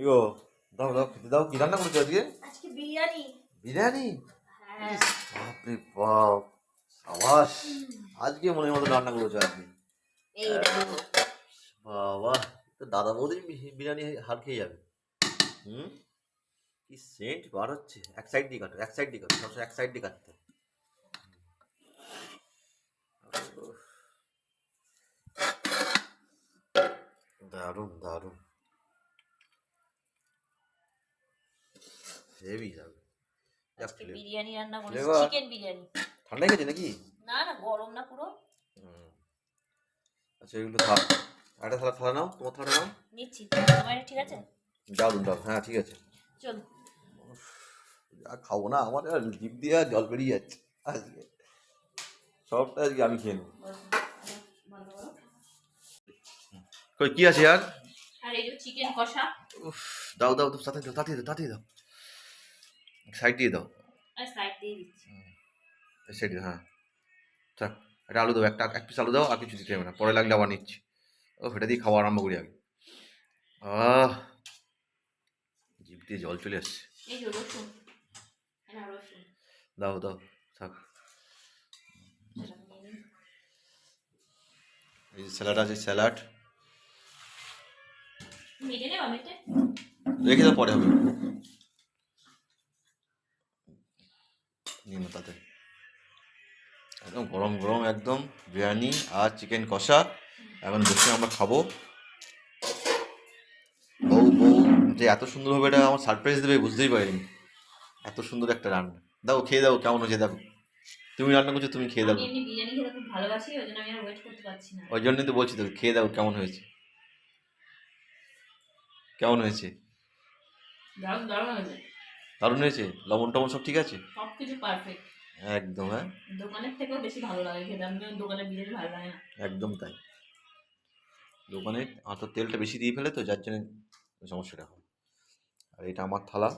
Ego দাও দাও খেতে দাও কি রান্না করেছ আজকে? আজকে বিরিয়ানি। বিরিয়ানি? হ্যাঁ। বাপরে বাপ সাবাস। আজকে মনের মতো রান্না করেছ আজকে। এই বাবা তো দাদা বৌদি বিরিয়ানি হার খেয়ে যাবে। হুম? কি সেন্ট বার হচ্ছে। এক সাইড দিয়ে কাটো এক সাইড দিয়ে কাটো সবসময় এক সাইড দিয়ে কাটতে দারুণ দারুণ। হেভি যাবে আজকে বিরিয়ানি রান্না করেছি চিকেন বিরিয়ানি। ঠান্ডা গেছে নাকি? না না গরম না পুরো। আচ্ছা এগুলো থাক। একটা থালা থালা নাও তোমার থালা নাও। নিচ্ছি। তোমার ঠিক আছে? দারুণ দারুণ। হ্যাঁ ঠিক আছে। চলো। যা খাব না আমার আর জিভ দিয়ে জল বেরিয়ে যাচ্ছে আজকে। সবটা আজকে আমি খেয়ে নেব। কই কি আছে আর? আর এই যে চিকেন কষা। উফ দাও দাও দাও তাড়াতাড়ি দাও তাড়াতাড়ি দাও তাড়াতাড়ি দাও। সাইড দিয়ে দাও। সাইড দিয়ে দিচ্ছি। সাইড হ্যাঁ। থাক একটা আলু দাও একটা এক পিস আলু দাও আর কিছু দিতে হবে না। পরে লাগলে আবার নিচ্ছি। ও এটা দিয়ে খাওয়া আরম্ভ করি আগে। আহ জিভ দিয়ে জল চলে আসছে। হ্যাঁ দাও দাও থাক। সেটা। এই যে স্যালাড আছে স্যালাড। রেখে দাও পরে হবে। নিন তাতে। একদম গরম গরম একদম বিরিয়ানি আর চিকেন কষা। এখন বসে আমরা খাব। বউ বউ যে এত সুন্দরভাবে এটা আমার সারপ্রাইজ দেবে বুঝতেই পারিনি। এত সুন্দর একটা রান্না। দাও খেয়ে দাও কেমন হয়েছে দেখো। তুমি রান্না করছ তুমি খেয়ে দাও। ওই জন্যই তো বলছি তো খেয়ে দাও কেমন হয়েছে? কেমন হয়েছে? দারুণ দারুণ হয়েছে। দারুণ হয়েছে? লবণ টবণ সব ঠিক আছে? সব কিছু পারফেক্ট একদম হ্যাঁ? দোকানের থেকেও বেশি ভালো লাগে খেতে। আমি দোকানের বিরিয়ানি ভালো লাগে না। একদম তাই। দোকানে আটার তেলটা বেশি দিয়ে ফেলে তো যার জন্য সমস্যাটা হয়। আর এটা আমার থালা।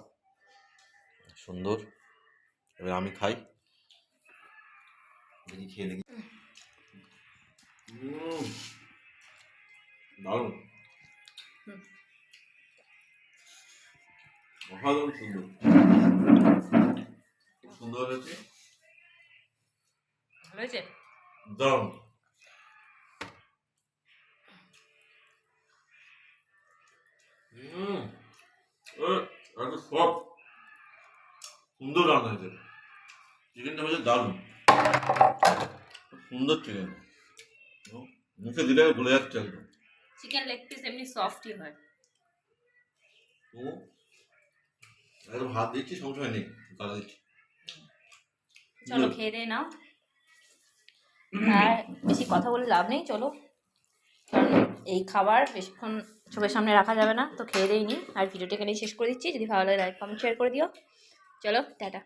সুন্দর। এবার আমি খাই। দেখি খেয়ে দেখি। দারুণ। অসাধারণ সুন্দর। সুন্দর হয়েছে। ভালো হয়েছে? দারুণ। হুম সব সুন্দর রান্না হয়েছে। চিকেনটা হয়েছে দারুণ। সুন্দর চিকেন মুখে দিলে গলে যাচ্ছে একদম। চিকেন লেগ পিস এমনি সফটই হয়। ও একদম হাত দিচ্ছি সমস্যা নেই গালা দিচ্ছি। চলো খেয়ে দিয়ে নাও। আর বেশি কথা বলে লাভ নেই চলো। কারণ এই খাবার বেশিক্ষণ চোখের সামনে রাখা যাবে না তো খেয়ে দিই নি আর ভিডিওটা এখানেই শেষ করে দিচ্ছি। যদি ভালো লাগে লাইক কমেন্ট শেয়ার করে দিও। চলো টাটা।